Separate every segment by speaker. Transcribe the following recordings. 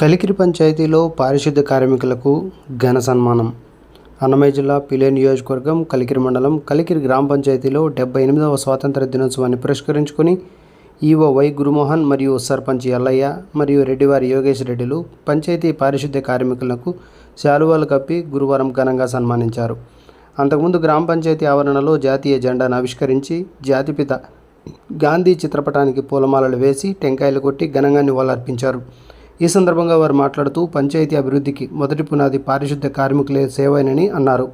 Speaker 1: కలికిరి పంచాయతీలో పారిశుద్ధ్య కార్మికులకు ఘన సన్మానం. అన్నమయ్య జిల్లా పిలే నియోజకవర్గం కలికిరి మండలం కలికిరి గ్రామ పంచాయతీలో డెబ్బై ఎనిమిదవ స్వాతంత్ర దినోత్సవాన్ని పురస్కరించుకొని ఈవో వై గురుమోహన్ మరియు సర్పంచ్ ఎల్లయ్య మరియు రెడ్డివారి యోగేష్ రెడ్డిలు పంచాయతీ పారిశుద్ధ్య కార్మికులకు శాలువాలు కప్పి గురువారం ఘనంగా సన్మానించారు. అంతకుముందు గ్రామ పంచాయతీ ఆవరణలో జాతీయ జెండాను ఆవిష్కరించి జాతిపిత గాంధీ చిత్రపటానికి పూలమాలలు వేసి టెంకాయలు కొట్టి ఘనంగా నివాళులర్పించారు. ఈ సందర్భంగా వారు మాట్లాడుతూ పంచాయతీ అభివృద్ధికి మొదటి పునాది పారిశుద్ధ్య కార్మికులే సేవేనని అన్నారు.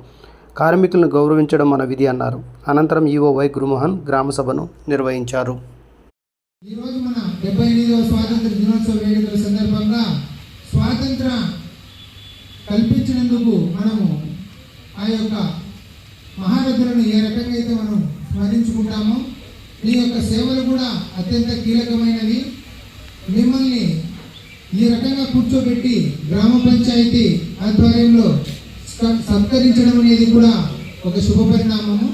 Speaker 1: కార్మికులను గౌరవించడం మన విధి అన్నారు. అనంతరం ఈవో వై గురుమోహన్ గ్రామ సభను నిర్వహించారు.
Speaker 2: ఈరోజు మన డెబ్బై ఎనిమిదవ స్వాతంత్ర దినోత్సవ వేడుకల సందర్భంగా స్వాతంత్ర కల్పించినందుకు మనము ఆ యొక్క మహారథులను ఏ రకంగా అయితే మనం స్మరించుకుంటామో మీ యొక్క సేవలు కూడా అత్యంత కీలకమైనవి. కూర్చోబెట్టి గ్రామ పంచాయతీ ఆధ్వర్యంలో స- సత్కరించడం అనేది కూడా ఒక శుభ పరిణామము.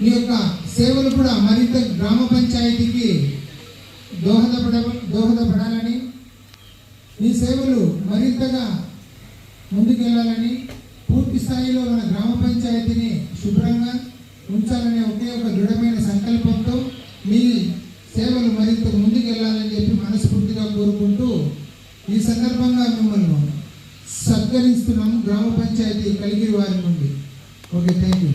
Speaker 2: మీ యొక్క సేవలు కూడా మరింత గ్రామ పంచాయతీకి దోహదపడ దోహదపడాలని మీ సేవలు మరింతగా ముందుకెళ్ళాలని పూర్తి స్థాయిలో మన గ్రామ పంచాయతీని శుభ్రంగా ఉంచాలనే ఒకే ఒక దృఢమైన సంకల్పంతో మీ సేవలు మరింత ముందుకెళ్ళాలని చెప్పి మనస్ఫూర్తిగా కోరుకుంటూ ఈ సందర్భంగా మిమ్మల్ని సత్కరిస్తున్నాము గ్రామ పంచాయతీ కలిగి వారి నుండి. Okay thank you